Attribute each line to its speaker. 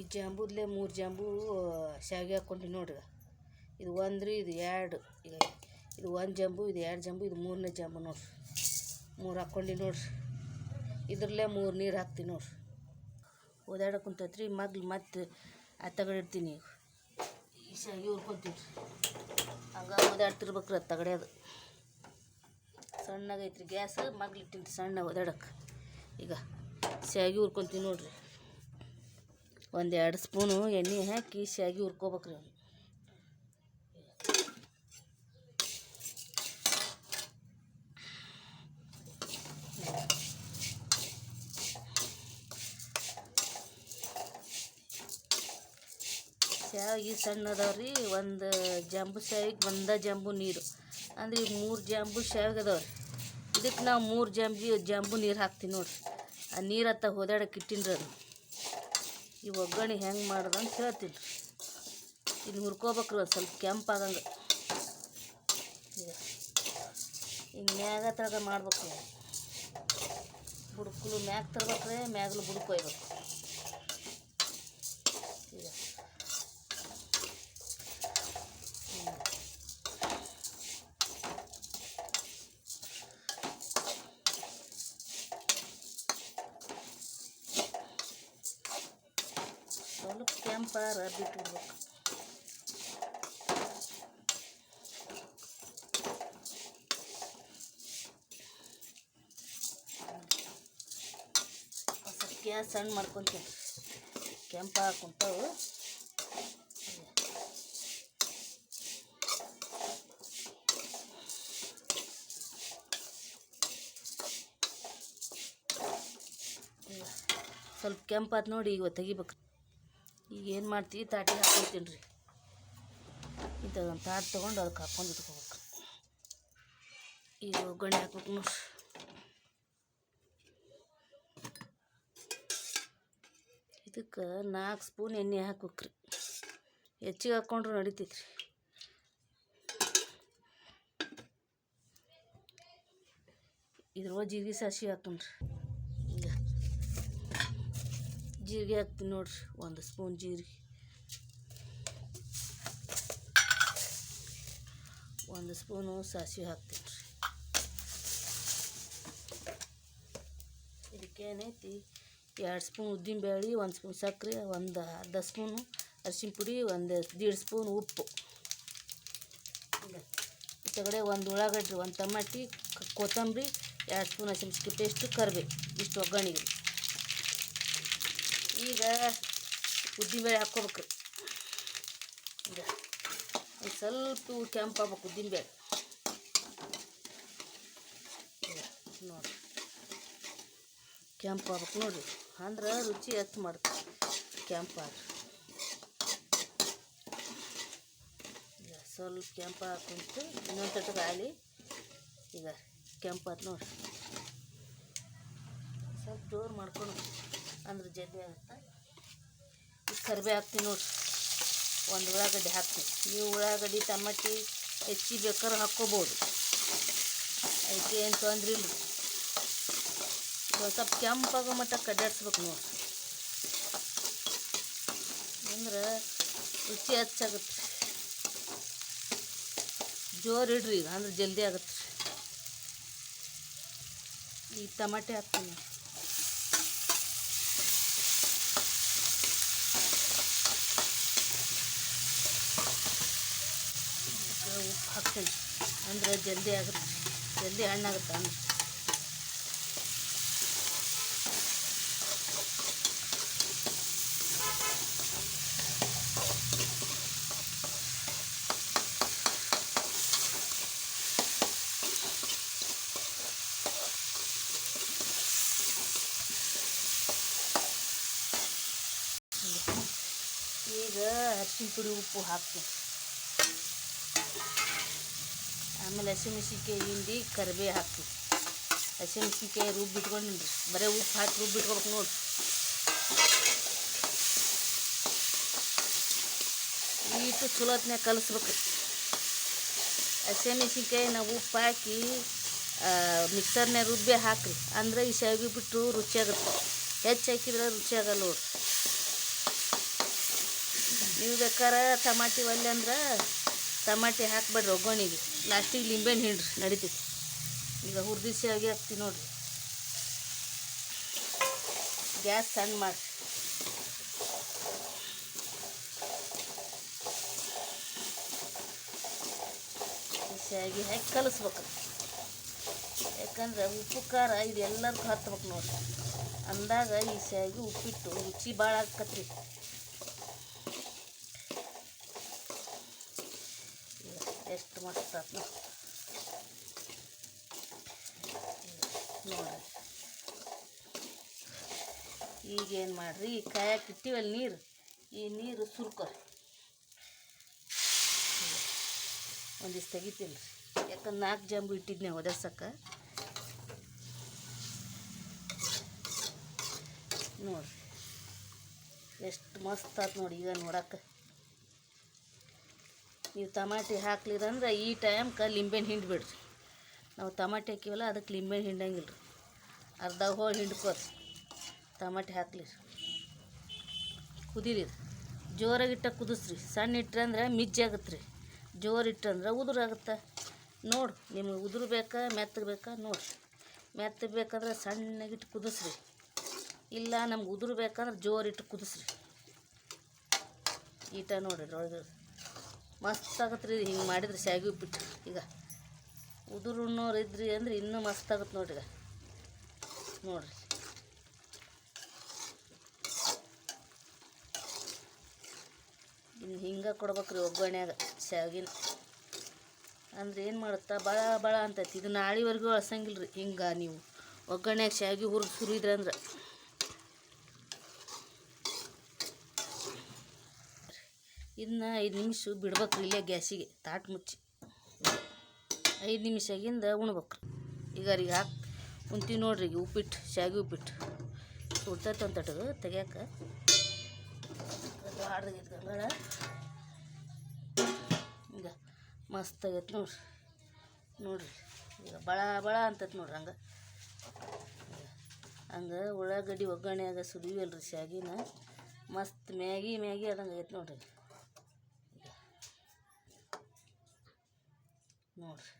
Speaker 1: ಈ ಜಾಂಬೂದ್ಲೆ ಮೂರು ಜಾಂಬು ಶಾವಿಗೆ ಹಾಕ್ಕೊಂಡು ನೋಡ್ರಿ. ಇದು ಒಂದು ರೀ ಇದು ಎರಡು ಇದು ಒಂದು ಜಾಂಬು, ಇದು ಎರಡು ಜಾಂಬು, ಇದು ಮೂರನೇ ಜಾಂಬು ನೋಡ್ರಿ. ಮೂರು ಹಾಕ್ಕೊಂಡು ನೋಡ್ರಿ. ಇದ್ರಲ್ಲೇ ಮೂರು ನೀರು ಹಾಕ್ತೀನಿ ನೋಡ್ರಿ. ಓದಾಡಕ್ಕೆ ಕುಂತೈತ್ರಿ, ಮಗ್ಲು ಮತ್ತೆ ಅತ್ತಗಡಿಡ್ತೀನಿ ಈಗ ಈ ಶಾವಿಗೆ ಹುರ್ಕೊಂತೀನಿ ಹಂಗೆ ಓದಾಡ್ತಿರ್ಬೇಕ್ರಿ ಅದು ಸಣ್ಣಗೆ ಸಣ್ಣಗೈತ್ರಿ ಗ್ಯಾಸ್ ಮಗ್ಲಿಟ್ಟಿನಿ ಸಣ್ಣ ಓದಾಡಕ್ಕೆ ಈಗ ಶಾವಿಗೆ ಹುರ್ಕೊತೀನಿ ನೋಡ್ರಿ. ಒಂದು ಎರಡು ಸ್ಪೂನು ಎಣ್ಣೆ ಹಾಕಿ ಶಾವಿಗೆ ಹುರ್ಕೋಬೇಕ್ರಿ. ಅವ್ನು ಶಾವಿಗೆ ಸಣ್ಣ ಅದಾವ್ರಿ ಒಂದು ಜಂಬು ಶಾವಿಗೆ ಒಂದ ಜಂಬು ನೀರು. ಅಂದ್ರೆ ಈಗ ಮೂರು ಜಂಬು ಶಾವಿಗೆ ಅದಾವ್ರಿ ಇದಕ್ಕೆ ನಾವು ಮೂರು ಜಂಬಿ ಜಂಬು ನೀರು ಹಾಕ್ತೀವಿ ನೋಡಿರಿ. ಆ ನೀರು ಹತ್ತ ಹೋದಾಡಕ್ಕೆ ಇಟ್ಟಿನ್ರಿ ಅದು. ಈ ಒಗ್ಗರಣೆ ಹೆಂಗೆ ಮಾಡೋದು ಅಂತ ಹೇಳ್ತೀನಿ. ಇನ್ನು ಹುರ್ಕೋಬೇಕ್ರಿ ಒಂದು ಸ್ವಲ್ಪ ಕೆಂಪಾಗಂಗೆ ಹಿಂಗೆ ಮ್ಯಾಗ ತಳಗ ಮಾಡ್ಬೇಕು ಬುಡ್ಕಲು ಮ್ಯಾಗ ತರ್ಬೇಕ್ರಿ, ಮ್ಯಾಗಲು ಬುಡ್ಕ್ ಒಯ್ಬೇಕು ಈಗ ಸ್ವಲ್ಪ ಕೆಂಪಾರ ಬಿಟ್ಬಿಡ್ಬೇಕು ಗ್ಯಾಸ್ ಸಣ್ಣ ಮಾಡ್ಕೊತೀವಿ ಕೆಂಪ ಹಾಕೊಂತವು. ಸ್ವಲ್ಪ ಕೆಂಪಾತ್ ನೋಡಿ ಇವ ತೆಗಿಬೇಕು. ಈಗ ಏನು ಮಾಡ್ತೀವಿ? ತಾಟಿ ಹಾಕ್ಕೊತೀನಿ ರೀ. ಇಂಥ ಒಂದು ತಾಟ್ ತೊಗೊಂಡು ಅದಕ್ಕೆ ಹಾಕ್ಕೊಂಡು ಇಟ್ಕೋಬೇಕು. ಈಗ ಒಗ್ಗರಣೆ ಹಾಕ್ಬೇಕು ನೋಡ್ರಿ. ಇದಕ್ಕೆ ನಾಲ್ಕು ಸ್ಪೂನ್ ಎಣ್ಣೆ ಹಾಕ್ಬೇಕ್ರಿ ಹೆಚ್ಚಿಗೆ ಹಾಕ್ಕೊಂಡ್ರು ನಡಿತೈತ್ರಿ ಇದ್ರೊಳಗೆ ಜೀರಿಗೆ ಸಾಸಿವೆ ಹಾಕೊಂಡ್ರಿ ಜೀರಿಗೆ ಹಾಕ್ತೀನಿ ನೋಡ್ರಿ, ಒಂದು ಸ್ಪೂನ್ ಜೀರಿಗೆ. ಒಂದು ಸ್ಪೂನು ಸಾಸಿವೆ ಹಾಕ್ತೀನಿ ರೀ. ಇದಕ್ಕೇನೈತಿ ಎರಡು ಸ್ಪೂನ್ ಉದ್ದಿನ ಬೇಳೆ ಒಂದು ಸ್ಪೂನ್ ಸಕ್ಕರೆ, ಒಂದು ಅರ್ಧ ಸ್ಪೂನು ಅರಿಶಿನ ಪುಡಿ, ಒಂದು ದೀಡ್ ಸ್ಪೂನ್ ಉಪ್ಪು. ಈ ಒಂದು ಉಳ್ಳಾಗಡ್ಡಿ, ಒಂದು ಟಮಾಟಿ ಕೊತ್ತಂಬರಿ, ಎರಡು ಸ್ಪೂನ್ ಹಸಿಮೆಣ್ಸಿಕಾಯಿ ಪೇಸ್ಟು ಕರಿಬೇಕು ಇಷ್ಟು ಒಗ್ಗರಣೆಗೆ. ಈಗ ಉದ್ದಿನಬೇಳೆ ಹಾಕ್ಕೋಬೇಕ್ರಿ ಈಗ ಒಂದು ಸ್ವಲ್ಪ ಕೆಂಪಾಗ್ಬೇಕು ಉದ್ದಿನಬೇಳೆ ನೋಡಿರಿ ಕೆಂಪಾಗ್ಬೇಕು ನೋಡಿರಿ ಅಂದ್ರೆ ರುಚಿ ಹೆಚ್ಚು ಮಾಡುತ್ತೆ ಕೆಂಪಾದ್ರೆ ಈಗ ಸ್ವಲ್ಪ ಕೆಂಪ ಹಾಕೊಂತು ಇನ್ನೊಂದು ತಟ್ಟಗೆ ಆಲಿ ಈಗ ಕೆಂಪಾತ್ ನೋಡಿರಿ ಸ್ವಲ್ಪ ಜೋರು ಮಾಡ್ಕೊಂಡು ಅಂದ್ರೆ ಜಲ್ದಿ ಆಗುತ್ತೆ. ಈಗ ಕರಿಬೇವು ಹಾಕ್ತೀನಿ ನೋಡ್ರಿ ಒಂದು ಉಳ್ಳಾಗಡ್ಡಿ ಹಾಕ್ತೀನಿ. ನೀವು ಉಳ್ಳಾಗಡ್ಡಿ, ಟಮಾಟಿ ಹೆಚ್ಚಿ ಬೇಕಾದ್ರೆ ಹಾಕ್ಕೋಬೋದು. ಅದಕ್ಕೆ ಏನು ತೊಂದ್ರೆ ಇಲ್ಲ. ಒಂದು ಸ್ವಲ್ಪ ಕೆಂಪಾಗೋ ಮಟ್ಟ ಕಡ್ಡಾಡ್ಸ್ಬೇಕು ನೋಡಿ. ಅಂದ್ರೆ ರುಚಿ ಹೆಚ್ಚಾಗುತ್ತೆ. ಜೋರು ಇಡ್ರಿ ಈಗ, ಅಂದ್ರೆ ಜಲ್ದಿ ಆಗುತ್ತೆ. ಈ ಟಮಾಟೆ ಹಾಕ್ತೀನಿ ಇದಕ್ಕೆ ಉಪ್ಪು ಹಾಕ್ತೀನಿ. ಅಂದ್ರೆ ಜಲ್ದಿ ಆಗುತ್ತೆ ಜಲ್ದಿ ಹಣ್ಣಾಗುತ್ತೆ ಅಂದ್ರೆ ಈಗ ಅರ್ಶಿನ ಪುಡಿ ಉಪ್ಪು ಹಾಕ್ತೀನಿ. ಆಮೇಲೆ ಹಸಿಮೆಣ್ಸಿನ್ಕಾಯಿ ಹಿಂಡಿ ಕರಿಬೇವು ಹಾಕ್ತೀನಿ ಹಸಿಮೆಣ್ಸಿನ್ಕಾಯಿ ರುಬ್ಬಿಟ್ಕೊಂಡಿನಿ ಬರೀ ಉಪ್ಪು ಹಾಕಿ ರುಬ್ಬಿಟ್ಕೊಬೇಕು ನೋಡಿ. ಇಟ್ಟು ಚಲೋ ಹೊತ್ತಿನಾಗ ಕಲಿಸ್ಬೇಕು. ಹಸಿಮೆಣ್ಸಿನ್ಕಾಯಿ ನಾವು ಉಪ್ಪು ಹಾಕಿ ಮಿಕ್ಸರ್ನ್ಯಾಗ ರುಬ್ಬಿ ಹಾಕ್ರಿ. ಅಂದ್ರೆ ಈ ಶಾವಿಗೆ ಬಿಟ್ಟು ರುಚಿಯಾಗುತ್ತೆ ಹೆಚ್ಚು ಹಾಕಿದ್ರೆ ರುಚಿಯಾಗಲ್ಲ ನೋಡ್ರಿ ನೀವು ಬೇಕಾರೆ ಟಮಾಟಿ ಒಲ್ಲೆ ಅಂದ್ರೆ ಟಮಾಟಿ ಹಾಕ್ಬೇಡ್ರಿ ಒಗ್ಗರಣೆಗೆ. ಲಾಸ್ಟಿಗೆ ಲಿಂಬೆಹಣ್ಣು ಹಿಂಡ್ರಿ ನಡಿತೈತಿ. ಈಗ ಹುರಿದಿಸಿ ಆಗಿ ಹಾಕ್ತೀವಿ ನೋಡ್ರಿ. ಗ್ಯಾಸ್ ಸಣ್ಣ ಮಾಡಿ ಶಾವಿಗೆ ಹಾಕಿ ಕಲಿಸ್ಬೇಕು. ಯಾಕಂದ್ರೆ ಉಪ್ಪು, ಖಾರ ಇದು ಎಲ್ಲರಿಗೂ ಹತ್ಬೇಕು ನೋಡ್ರಿ. ಅಂದಾಗ ಈ ಸಿಯಾಗಿ ಉಪ್ಪಿಟ್ಟು ರುಚಿ ಭಾಳ ಆಕತ್ರಿ. ನೋಡ್ರಿ. ಈಗೇನು ಮಾಡ್ರಿ? ಈ ಕಾಯಕ್ಕೆ ಇಟ್ಟಿವಲ್ಲ ನೀರು. ಈ ನೀರು ಸುರ್ಕೊರಿ. ಒಂದಿಷ್ಟು ತೆಗಿತೀನಿ ರೀ ಯಾಕಂದ್ರೆ ನಾಲ್ಕು ಜಂಬು ಇಟ್ಟಿದ್ನೆ ಒದರ್ಸಕ್ಕೆ ನೋಡ್ರಿ. ಎಷ್ಟು ಮಸ್ತ್ ಆಯ್ತು ನೋಡಿ ಈಗ ನೋಡಕ್ಕೆ ನೀವು ಟಮಾಟಿ ಹಾಕ್ಲಿರಂದ್ರೆ ಈ ಟೈಮ್ಗೆ ಹಿಂಡಿ ಹಿಂಡ್ಬಿಡ್ರಿ. ನಾವು ಟಮಾಟಿ ಹಾಕಿವಲ್ಲ, ಅದಕ್ಕೆ ಲಿಂಬೆಹಣ್ಣು ಹಿಂಡಂಗಿಲ್ಲ ರೀ ಅರ್ಧ ಹೋಳು ಹಿಂಡ್ಕೋರಿ. ಟಮಾಟಿ ಹಾಕ್ಲಿ ಕುದೀರಿ ಜೋರಾಗಿಟ್ಟ ಕುದಿಸ್ರಿ. ಸಣ್ಣ ಇಟ್ಟರೆ ಅಂದ್ರೆ ಮಿಜ್ಜಿ ಆಗತ್ತೆ ರೀ ಜೋರು ಇಟ್ಟಂದ್ರೆ ಉದುರಾಗುತ್ತೆ ನೋಡಿ, ನಿಮಗೆ ಉದುರು ಬೇಕಾ, ಮೆತ್ತಗೆ ಬೇಕಾ ನೋಡಿರಿ. ಮೆತ್ತಗೆ ಬೇಕಾದ್ರೆ ಸಣ್ಣಗಿಟ್ಟು ಕುದಿಸ್ರಿ. ಇಲ್ಲ ನಮ್ಗೆ ಉದುರು ಬೇಕಂದ್ರೆ ಜೋರಿಟ್ಟು ಕುದಿಸ್ರಿ. ಈಟ ನೋಡಿರಿ ಒಳಗೆ ಮಸ್ತ್ ಆಗತ್ತೆ ರೀ ಹಿಂಗೆ ಮಾಡಿದ್ರೆ ಶಾವಿಗೆ ಉಪ್ಪಿಟ್ಟು. ಈಗ ಉದುರು ಉಣ್ಣೋರು ಇದ್ರಿ ಅಂದ್ರೆ ಇನ್ನೂ ಮಸ್ತ್ ಆಗತ್ತೆ ನೋಡ್ರಿ ನೋಡ್ರಿ. ಇನ್ನು ಹಿಂಗೆ ಕೊಡ್ಬೇಕ್ರಿ ಒಗ್ಗರಣೆಯಾಗ ಶಾವಿಗೆನ. ಅಂದ್ರೆ ಏನು ಮಾಡುತ್ತಾ? ಭಾಳ ಭಾಳ ಅಂತೈತಿ. ಇದು ನಾಳೆವರೆಗೂ ಅಳ್ಸಂಗಿಲ್ಲ ರೀ ಹಿಂಗೆ ನೀವು ಒಗ್ಗರಣೆಯಾಗ ಶಾವಿಗೆ ಹುರಿದು ಸುರಿದ್ರಿ ಇದನ್ನ ಐದು ನಿಮಿಷ ಬಿಡ್ಬೇಕು ಇಲ್ಲೇ ಗ್ಯಾಸಿಗೆ, ತಾಟ್ ಮುಚ್ಚಿ. ಐದು ನಿಮಿಷ ಆಗಿಂದ ಉಣ್ಬೇಕು ಈಗ ಅವ್ರಿಗೆ ಹಾಕಿ ಉಂತೀವಿ ನೋಡ್ರಿ ಈಗ ಉಪ್ಪಿಟ್ಟು, ಶಾವಿಗೆ ಉಪ್ಪಿಟ್ಟು. ಸುಡ್ತೈತೆ ಅಂತ ತೆಗ್ಯಾಕ. ಹಾಡ್ದಾಗೈತೆ ಗಂಗಾಳ. ಈಗ ಮಸ್ತ್ ಆಗೈತೆ ನೋಡ್ರಿ. ನೋಡ್ರಿ, ಈಗ ಭಾಳ ಭಾಳ ಅಂತೈತೆ ನೋಡ್ರಿ ಹಂಗೆ. ಹಂಗೆ ಉಳ್ಳಾಗಡ್ಡಿ ಒಗ್ಗರಣೆಯಾಗ ಅಲ್ರಿ ಶಾಗಿನ ಮಸ್ತ್ ಮ್ಯಾಗಿ ಮ್ಯಾಗಿ ಆದಂಗೆ ಆಗೈತೆ ನೋಡ್ರಿ. ನೋಡ್ರಿ